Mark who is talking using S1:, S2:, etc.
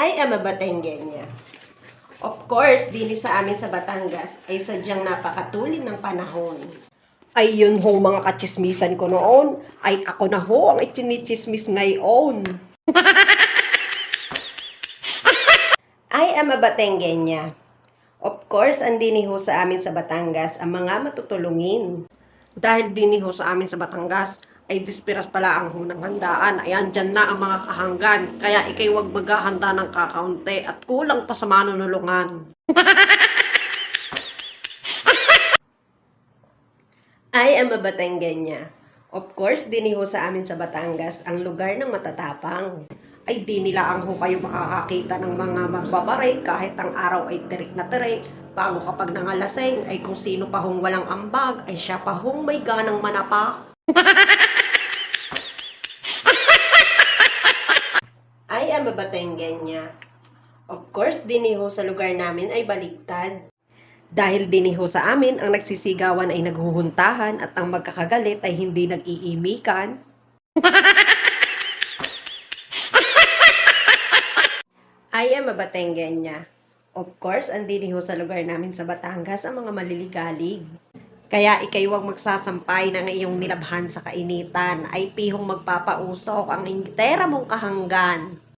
S1: I am a Batangueña. Of course, dini sa amin sa Batangas ay sadyang napakatulid ng panahon. Ay yun hong mga kachismisan ko noon, ay ako na ho ang ichinichismis ngayon. I am a Batangueña. Of course, andini ho sa amin sa Batangas ang mga matutulungin. Dahil dini ho sa amin sa Batangas, ay dispiras pala ang hunang handaan. Ayan, dyan na ang mga kahanggan. Kaya ikay wag maghahanda ng kakaunti at kulang pa sa manunulungan. I am a Batangueña. Of course, dini ho sa amin sa Batangas ang lugar ng matatapang. Ay di nila ang ho kayo makakakita ng mga magbabaray kahit ang araw ay tirik na tirik. Bago kapag nangalasing ay kung sino pa hong walang ambag ay siya pa hong may ganang manapak. I am a Batangueña. Of course, diniho sa lugar namin ay baligtad. Dahil diniho sa amin, ang nagsisigawan ay naghuhuntahan at ang magkakagalit ay hindi nag-iimikan. I am a Batangueña. Of course, andiniho sa lugar namin sa Batangas ang mga maliligalig. Kaya ikay huwag magsasampay ng iyong nilabhan sa kainitan ay pihong magpapausok ang intera mong kahanggan.